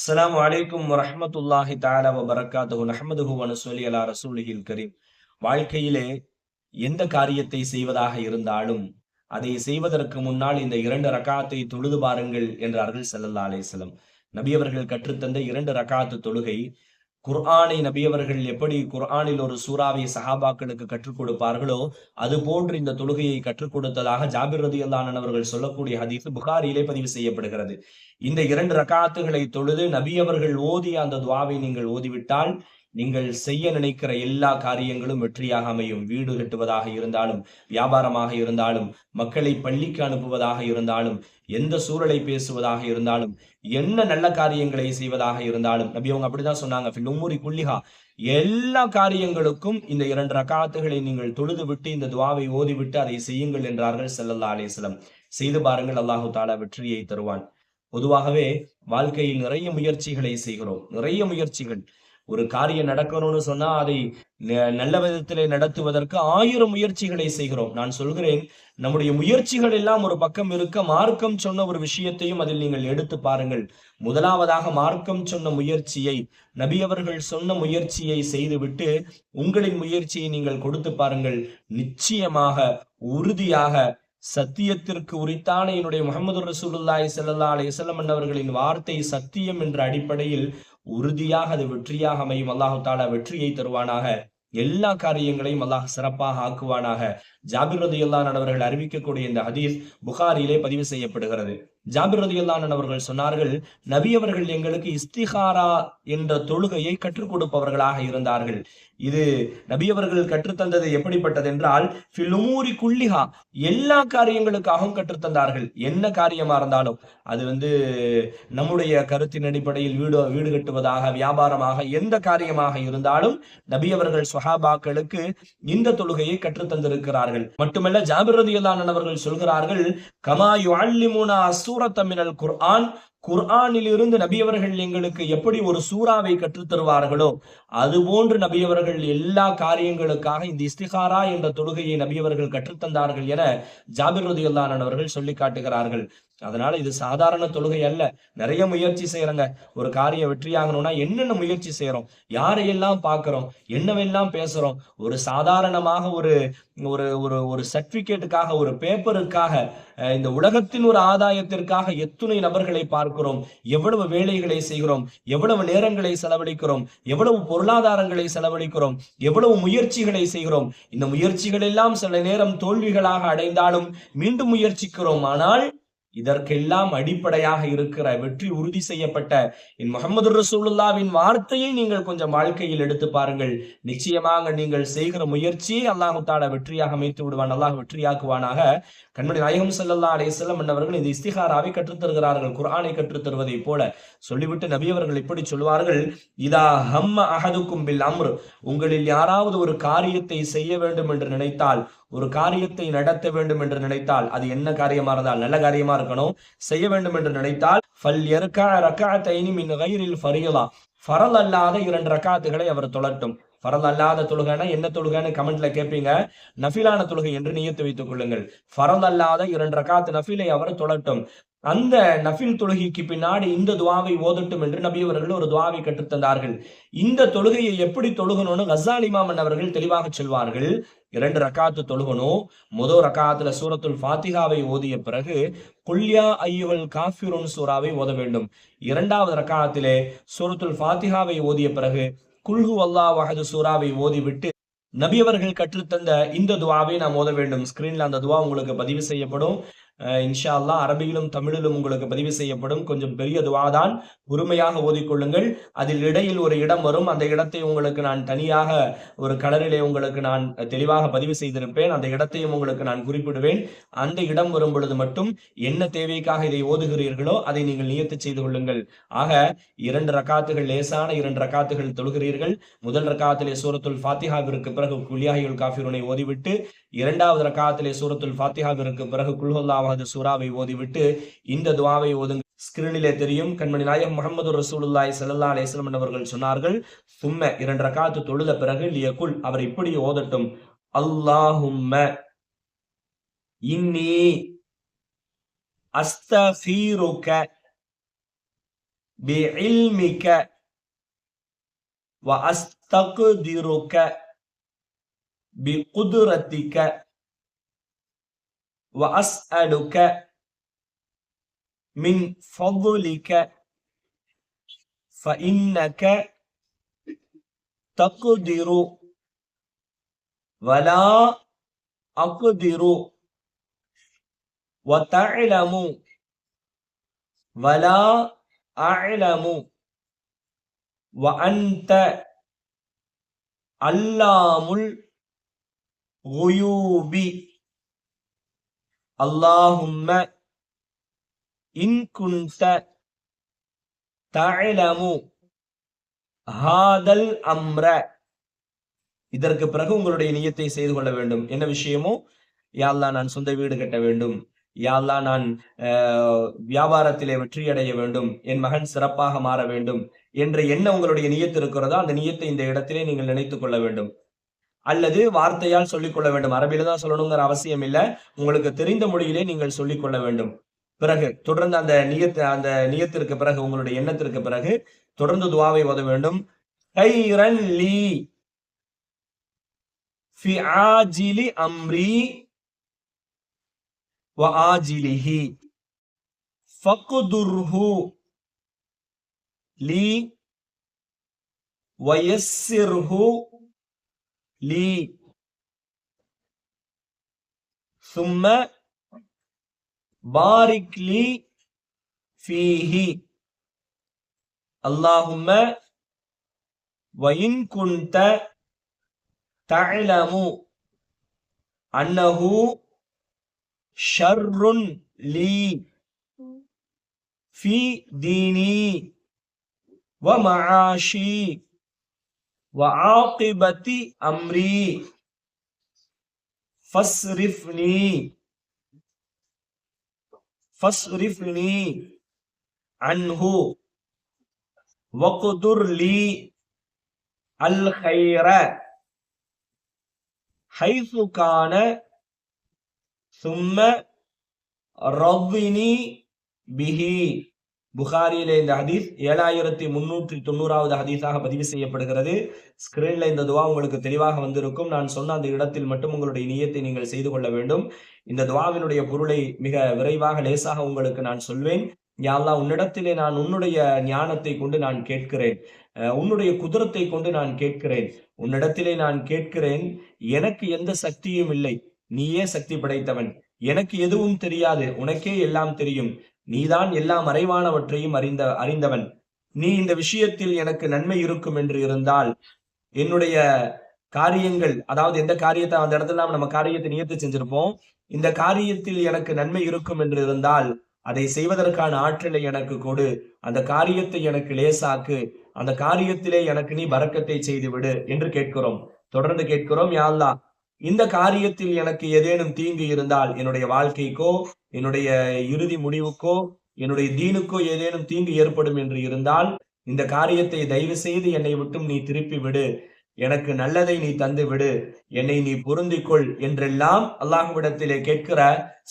அஸ்லாம் வலைக்கும் வரஹ்மத்துல்லாஹி தாலா வபரகாத்து பரக்காத்துஹு நஹ்மதுஹு அலா ரசூலிஹில் கரீம். வாழ்க்கையிலே எந்த காரியத்தை செய்வதாக இருந்தாலும் அதை செய்வதற்கு முன்னால் இந்த இரண்டு ரக்காத்தை தொழுது பாருங்கள் என்றார்கள் செல்லல்லா அலேசலம் நபியவர்கள் நபி அவர்கள் கற்றுத்தந்த இரண்டு ரக்காத்து தொழுகை குர்ஆனை நபியவர்கள் எப்படி குர்ஆனில் ஒரு சூறாவை சஹாபாக்களுக்கு கற்றுக் கொடுப்பார்களோ அது போன்று இந்த தொழுகையை கற்றுக் கொடுத்ததாக ஜாபிர் ரதியல்லான் அவர்கள் சொல்லக்கூடிய ஹதீஸ் புகாரியிலே பதிவு செய்யப்படுகிறது. இந்த இரண்டு ரகாத்துகளை தொழுது நபியவர்கள் ஓதிய அந்த துவாவை நீங்கள் ஓதிவிட்டால் நீங்கள் செய்ய நினைக்கிற எல்லா காரியங்களும் வெற்றியாக அமையும். வீடு கட்டுவதாக இருந்தாலும் வியாபாரமாக இருந்தாலும் மக்களை பள்ளிக்கு அனுப்புவதாக இருந்தாலும் எந்த சூழலை பேசுவதாக இருந்தாலும் என்ன நல்ல காரியங்களை செய்வதாக இருந்தாலும் நபி அவங்க அப்படிதான் சொன்னாங்க ஃபில் உம்முரி எல்லா காரியங்களுக்கும் இந்த இரண்டு ரக்காத்துகளை நீங்கள் தொழுது விட்டு இந்த துவாவை ஓதிவிட்டு அதை செய்யுங்கள் என்றார்கள் செல்லல்லா அலேஸ்லம் செய்து பாருங்கள் அல்லாஹு தாலா வெற்றியை தருவான். பொதுவாகவே வாழ்க்கையில் நிறைய முயற்சிகளை செய்கிறோம். நிறைய முயற்சிகள். ஒரு காரியம் நடக்கணும்னு சொன்னா அதை ந- நல்ல விதத்திலே நடத்துவதற்கு ஆயிரம் முயற்சிகளை செய்கிறோம். நான் சொல்கிறேன் நம்முடைய முயற்சிகள் எல்லாம் ஒரு பக்கம் இருக்க மார்க்கம் சொன்ன ஒரு விஷயத்தையும் அதில் நீங்கள் எடுத்து பாருங்கள். முதலாவதாக மார்க்கம் சொன்ன முயற்சியை நபி அவர்கள் சொன்ன முயற்சியை செய்துவிட்டு உங்களின் முயற்சியை நீங்கள் கொடுத்து பாருங்கள். நிச்சயமாக உறுதியாக சத்தியத்திற்கு உரித்தான என்னுடைய முகமது ரசூலுல்லாய் செல்லல்லா அலையம் அவர்களின் வார்த்தை சத்தியம் என்ற அடிப்படையில் உறுதியாக அது வெற்றியாக அமையும். அல்லாஹு தாலா வெற்றியை தருவானாக. எல்லா காரியங்களையும் அல்லாஹ் சிறப்பாக ஆக்குவானாக. ஜாபிர் ரதியுல்லான் அவர்கள் அறிவிக்கக்கூடிய இந்த ஹதீஸ் புகாரிலே பதிவு செய்யப்படுகிறது. ஜாபிர் ரதியுல்லான் அவர்கள் சொன்னார்கள் நபி அவர்கள் எங்களுக்கு இஸ்திகாரா என்ற தொழுகையை கற்றுக் கொடுப்பவர்களாக இருந்தார்கள். இது நபி அவர்கள் கற்றுத்தந்தது எப்படிப்பட்டது என்றால் பிலுமூரி குள்ளிஹா எல்லா காரியங்களுக்காகவும் கற்றுத்தந்தார்கள். என்ன காரியமா இருந்தாலும். அது வந்து நம்முடைய கருத்தின் அடிப்படையில் வீடு வீடு கட்டுவதாக வியாபாரமாக எந்த காரியமாக இருந்தாலும் நபி அவர்கள் சுஹாபாக்களுக்கு இந்த தொழுகையை கற்றுத்தந்திருக்கிறார்கள். மட்டுமல்ல ஜாபிரதியல்லானவர்கள் சொல்கிறார்கள் கமா யுஅல்லிமுனா அசூரத்தமினல் குர்ஆன் குர்ஆனில் இருந்து நபியவர்கள் எங்களுக்கு எப்படி ஒரு சூறாவை கற்றுத் தருவார்களோ அதுபோன்று நபியவர்கள் எல்லா காரியங்களுக்காக இந்த இஸ்திகாரா என்ற தொழுகையை நபியவர்கள் கற்றுத்தந்தார்கள் என ஜாபிர் ரதியுல்லான் அவர்கள் சொல்லி காட்டுகிறார்கள். அதனால இது சாதாரண தொழுகை அல்ல. நிறைய முயற்சி செய்யறங்க. ஒரு காரியம் வெற்றியாகணும்னா என்னென்ன முயற்சி செய்யறோம்? யாரையெல்லாம் பார்க்கிறோம்? என்னவெல்லாம் பேசுறோம்? ஒரு சாதாரணமாக ஒரு ஒரு ஒரு ஒரு சர்டிபிகேட்டுக்காக ஒரு பேப்பருக்காக இந்த உலகத்தின் ஒரு ஆதாயத்திற்காக எத்துணை நபர்களை பார்க்கிறோம். எவ்வளவு வேலைகளை செய்கிறோம்? எவ்வளவு நேரங்களை செலவழிக்கிறோம்? எவ்வளவு பொருளாதாரங்களை செலவழிக்கிறோம்? எவ்வளவு முயற்சிகளை செய்கிறோம்? இந்த முயற்சிகள் எல்லாம் சில நேரம் தோல்விகளாக அடைந்தாலும் மீண்டும் முயற்சிக்கிறோம். ஆனால் இதற்கெல்லாம் அடிப்படையாக இருக்கிற வெற்றி உறுதி செய்யப்பட்ட என் முகமது ரசூலுல்லாவின் வார்த்தையை நீங்கள் கொஞ்சம் வாழ்க்கையில் எடுத்து பாருங்கள். நிச்சயமாக நீங்கள் செய்கிற முயற்சியை அல்லாஹு வெற்றியாக அமைத்து விடுவான் அல்லாஹ் வெற்றியாக்குவானாக. கண்மணி நாயகம் செல்லல்லா அலே செல்லம் அவர்கள் இந்த இஸ்திகாராவை கற்றுத் தருகிறார்கள் கற்றுத்தருவதை கற்றுத் போல சொல்லிவிட்டு நபி அவர்கள் இப்படி சொல்வார்கள் இதா ஹம்ம அகதுக்கும் பில் அம்ரு. உங்களில் யாராவது ஒரு காரியத்தை செய்ய வேண்டும் என்று நினைத்தால் ஒரு காரியத்தை நடத்த வேண்டும் என்று நினைத்தால் அது என்ன காரியமா இருந்தால் நல்ல காரியமா இருக்கணும். செய்ய வேண்டும் என்று நினைத்தால் ஃபல் யர்கா ரக்அத்தைனி மின் கயிறில் ஃபரியலா ஃபரல் அல்லாத இரண்டு ரக்காத்துகளை அவர் தொழட்டும். ஃபரல் அல்லாத தொழுகைனா என்ன தொழுகைன்னு கமெண்ட்ல கேட்பீங்க நஃபிலான தொழுகை என்று நியத்து வைத்துக் கொள்ளுங்கள். ஃபரல் அல்லாத இரண்டு ரக்காத்து நஃபிலை அவர் தொழட்டும். அந்த நஃபில் தொழுகைக்கு பின்னாடி இந்த துவாவை ஓதட்டும் என்று நபி அவர்கள் ஒரு துவாவை கற்றுத்தந்தார்கள். இந்த தொழுகையை எப்படி தொழுகணும்னு கசால் இமாமன் அவர்கள் தெளிவாக சொல்வார்கள். இரண்டு ரக்காத்து தொழுகணும். முதல் ரக்காத்துல சூரத்துல் ஃபாத்திகாவை ஓதிய பிறகு குல்யா ஐயுகள் காஃபிரோன் சூறாவை ஓத வேண்டும். இரண்டாவது ரக்காத்திலே சூரத்துல் ஃபாத்திகாவை ஓதிய பிறகு குல்ஹு அல்லா வஹது சூறாவை ஓதிவிட்டு நபி அவர்கள் கற்றுத்தந்த இந்த துவாவை நாம் ஓத வேண்டும். ஸ்கிரீன்ல அந்த துவா உங்களுக்கு பதிவு செய்யப்படும். இன்ஷா அல்லா அரபியிலும் தமிழிலும் உங்களுக்கு பதிவு செய்யப்படும் கொஞ்சம் பெரிய துவாதான். உரிமையாக ஓதிக்கொள்ளுங்கள். அதில் இடையில் ஒரு இடம் வரும். அந்த இடத்தை உங்களுக்கு நான் தனியாக ஒரு கலரிலே உங்களுக்கு நான் தெளிவாக பதிவு செய்திருப்பேன். அந்த இடத்தையும் உங்களுக்கு நான் குறிப்பிடுவேன். அந்த இடம் வரும் பொழுது மட்டும் என்ன தேவைக்காக இதை ஓதுகிறீர்களோ அதை நீங்கள் நியத்து செய்து கொள்ளுங்கள். ஆக இரண்டு ரக்காத்துகள் லேசான இரண்டு ரக்காத்துகள் தொழுகிறீர்கள். முதல் ரக்காத்திலே சூரத்துல் ஃபாத்திஹாவிற்கு பிறகு குல்யாஹியுல் காஃபிருனை ஓதிவிட்டு இரண்டாவது ரக்காத்திலே சூரத்துல் ஃபாத்திஹாவிற்கு பிறகு குல்ஹுல்லாவது சூறாவை ஓதிவிட்டு இந்த துவாவை ஓதுங்க ஸ்கிரீனிலே தெரியும் கண்மணி நாயகம் முகமது ரசூலுல்லாஹி ஸல்லல்லாஹு அலைஹி வஸல்லம் அவர்கள் சொன்னார்கள் சும்ம இரண்டு ரக்காத்து தொழுத பிறகு லியகுல் அவர் இப்படி ஓதட்டும் அல்லாஹும்ம இன்னி அஸ்தஃபீருக بعلمك وأستقدرك بقدرتك وأسألك من فضلك فإنك تقدر ولا أقدر وتعلم ولا أعلم وأنت علام الغيوب. அல்லாஹும்ம இன்குந்த தழமு ஹாதல் அம்ர. இதற்கு பிறகு உங்களுடைய நியத்தை செய்து கொள்ள வேண்டும். என்ன விஷயமோ? யாழ்லா நான் சொந்த வீடு கட்ட வேண்டும். யாழ்லா நான் வியாபாரத்திலே வெற்றி அடைய வேண்டும். என் மகன் சிறப்பாக மாற வேண்டும். என்ற என்ன உங்களுடைய நியத்து இருக்கிறதோ அந்த நியத்தை இந்த இடத்திலே நீங்கள் நினைத்துக் கொள்ள வேண்டும். அல்லது வார்த்தையால் சொல்லிக்கொள்ள வேண்டும். அரபியில தான் சொல்லணுங்கிற அவசியம் இல்லை. உங்களுக்கு தெரிந்த மொழியிலே நீங்கள் சொல்லிக்கொள்ள வேண்டும். பிறகு தொடர்ந்து அந்த நியத்த அந்த நியத்திற்கு பிறகு உங்களுடைய எண்ணத்திற்கு பிறகு தொடர்ந்து துவாவை ஓத வேண்டும். கைரன் லி. சும்ம பாரிக்லி ஃபீஹி. அல்லாஹும்ம வயின் குண்ட தழமு அன்னஹு ஷர்ருன் லீ ஃபி தீனி வ வஆகிபதி அம்ரி ஃபஸ்ரிஃப்னி ஃபஸ்ரிஃப்னி அன்ஹு வகுதுர் லி அல் ஹைர ஹைசு கான சும்ம ரவ்வினி பிஹி புகாரியிலே இந்த ஹதீஸ் ஏழாயிரத்தி முன்னூற்றி தொண்ணூறாவது ஹதீஸாக பதிவு செய்யப்படுகிறது. ஸ்கிரீன்ல இந்த துவா உங்களுக்கு தெளிவாக வந்திருக்கும். நான் சொன்ன அந்த இடத்தில் மட்டும் உங்களுடைய நியத்தை நீங்கள் செய்து கொள்ள வேண்டும். இந்த துவாவினுடைய பொருளை மிக விரைவாக லேசாக உங்களுக்கு நான் சொல்வேன். யாழ்லா உன்னிடத்திலே நான் உன்னுடைய ஞானத்தை கொண்டு நான் கேட்கிறேன். உன்னுடைய குதிரத்தை கொண்டு நான் கேட்கிறேன். உன்னிடத்திலே நான் கேட்கிறேன் எனக்கு எந்த சக்தியும் இல்லை. நீயே சக்தி படைத்தவன். எனக்கு எதுவும் தெரியாது. உனக்கே எல்லாம் தெரியும். நீதான் எல்லா மறைவானவற்றையும் அறிந்த அறிந்தவன். நீ இந்த விஷயத்தில் எனக்கு நன்மை இருக்கும் என்று இருந்தால் என்னுடைய காரியங்கள் அதாவது எந்த காரியத்தை அந்த இடத்துல நம்ம காரியத்தை நியத்து செஞ்சிருப்போம். இந்த காரியத்தில் எனக்கு நன்மை இருக்கும் என்று இருந்தால் அதை செய்வதற்கான ஆற்றலை எனக்கு கொடு. அந்த காரியத்தை எனக்கு லேசாக்கு. அந்த காரியத்திலே எனக்கு நீ பறக்கத்தை செய்து விடு என்று கேட்கிறோம். தொடர்ந்து கேட்கிறோம் யாழ்லா இந்த காரியத்தில் எனக்கு ஏதேனும் தீங்கு இருந்தால் என்னுடைய வாழ்க்கைக்கோ என்னுடைய இறுதி முடிவுக்கோ என்னுடைய தீனுக்கோ ஏதேனும் தீங்கு ஏற்படும் என்று இருந்தால் இந்த காரியத்தை தயவு செய்து என்னை விட்டும் நீ திருப்பி விடு. எனக்கு நல்லதை நீ தந்து விடு. என்னை நீ பொருந்திக்கொள் என்றெல்லாம் அல்லாஹ்விடத்திலே கேட்கிற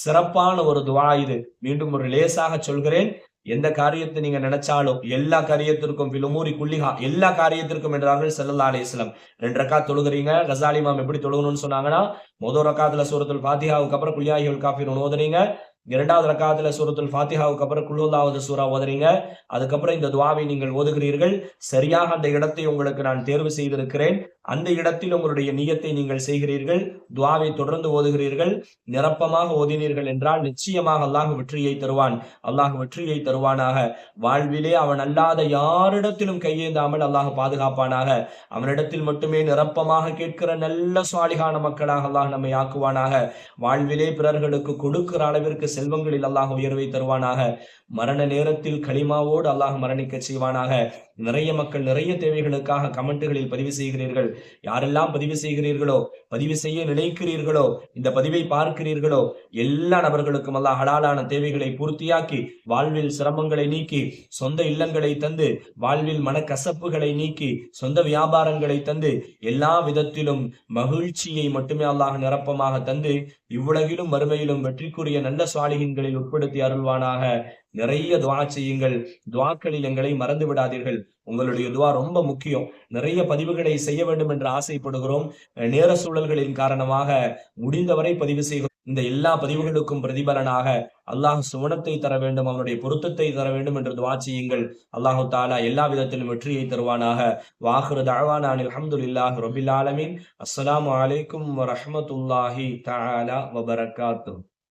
சிறப்பான ஒரு துவா இது. மீண்டும் ஒரு லேசாக சொல்கிறேன். எந்த காரியத்தை நீங்க நினைச்சாலும் எல்லா காரியத்திற்கும் பிலுமூரி குள்ளிகா எல்லா காரியத்திற்கும் என்றார்கள் செல்லல்லா அலிஸ்லாம் ரெண்டு ரக்கா தொழுகிறீங்க. கசாலி மாம் எப்படி தொழுகணும்னு சொன்னாங்கன்னா மொதல் ரக்காத்துல சூரத்தில் பாத்தியாவுக்கு அப்புறம் குல்யாஹிகள் காஃபி ஓதுறீங்க இரண்டாவது ரக்காத்துல சூரத்துல் ஃபாத்திஹாவுக்கு அப்புறம் குழுவதாவது சூறா ஓதுறீங்க. அதுக்கப்புறம் இந்த துவாவை நீங்கள் ஓதுகிறீர்கள். சரியாக அந்த இடத்தை உங்களுக்கு நான் தேர்வு செய்திருக்கிறேன். அந்த இடத்தில் உங்களுடைய நீயத்தை நீங்கள் செய்கிறீர்கள். துவாவை தொடர்ந்து ஓதுகிறீர்கள். நிரப்பமாக ஓதினீர்கள் என்றால் நிச்சயமாக அல்லாஹ் வெற்றியை தருவான். அல்லாஹ் வெற்றியை தருவானாக. வாழ்விலே அவன் அல்லாத யாரிடத்திலும் கையேந்தாமல் அல்லாஹ் பாதுகாப்பானாக. அவனிடத்தில் மட்டுமே நிரப்பமாக கேட்கிற நல்ல சுவாலிகான மக்களாக அல்லாஹ் நம்மை ஆக்குவானாக. வாழ்விலே பிறர்களுக்கு கொடுக்கிற அளவிற்கு செல்வங்களில் அல்லாஹ் உயர்வை தருவானாக. மரண நேரத்தில் களிமாவோடு அல்லாஹ் மரணிக்க செய்வானாக. நிறைய மக்கள் நிறைய தேவைகளுக்காக கமெண்ட்டுகளில் பதிவு செய்கிறீர்கள். யாரெல்லாம் பதிவு செய்கிறீர்களோ பதிவு செய்ய நினைக்கிறீர்களோ இந்த பதிவை பார்க்கிறீர்களோ எல்லா நபர்களுக்கும் அல்லாஹ் ஹலாலான தேவைகளை பூர்த்தியாக்கி வாழ்வில் சிரமங்களை நீக்கி சொந்த இல்லங்களை தந்து வாழ்வில் மனக்கசப்புகளை நீக்கி சொந்த வியாபாரங்களை தந்து எல்லா விதத்திலும் மகிழ்ச்சியை மட்டுமே அல்லாஹ் நிரப்பமாக தந்து இவ்வுலகிலும் வறுமையிலும் வெற்றிக்குரிய நல்ல சுவாலிகின்களில் உட்படுத்தி அருள்வானாக. நிறைய துவா செய்யுங்கள். துவாக்களில் எங்களை மறந்து விடாதீர்கள். உங்களுடைய துவா ரொம்ப முக்கியம். நிறைய பதிவுகளை செய்ய வேண்டும் என்று ஆசைப்படுகிறோம். நேர சூழல்களின் காரணமாக முடிந்தவரை பதிவு செய்கிறோம். இந்த எல்லா பதிவுகளுக்கும் பிரதிபலனாக அல்லாஹ் சுவனத்தை தர வேண்டும் அவனுடைய பொருத்தத்தை தர வேண்டும் என்று துவா செய்யுங்கள். அல்லாஹு தாலா எல்லா விதத்திலும் வெற்றியை தருவானாக. வாஹுரு தாவானான் அல்ஹம்துலில்லாஹி ரபில் ஆலமின். அஸ்லாம் வலைக்கும் வரமத்துல்லாஹி தாலா வபரகாத்துஹு.